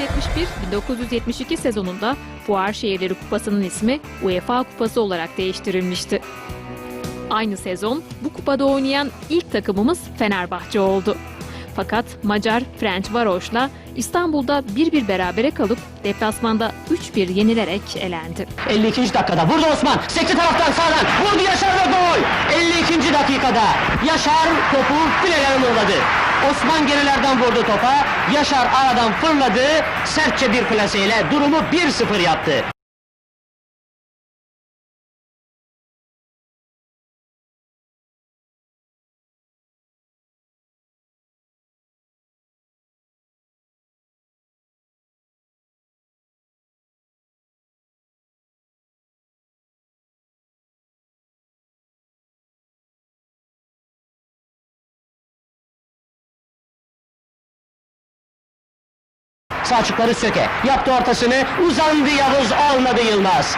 1971-1972 sezonunda Fuar Şehirleri Kupası'nın ismi UEFA Kupası olarak değiştirilmişti. Aynı sezon bu kupada oynayan ilk takımımız Fenerbahçe oldu. Fakat Macar French Varoş'la İstanbul'da 1-1 berabere kalıp deplasmanda 3-1 yenilerek elendi. 52. dakikada vurdu Osman. Sekti taraftan sağdan vurdu Yaşar ve gol. 52. dakikada Yaşar topu filelere uğradı. Osman gerilerden vurdu topa. Yaşar aradan fırladı. Sertçe bir plaseyle durumu 1-0 yaptı. Sağ açıkları söke. Yaptı ortasını. Uzandı Yavuz. Olmadı Yılmaz.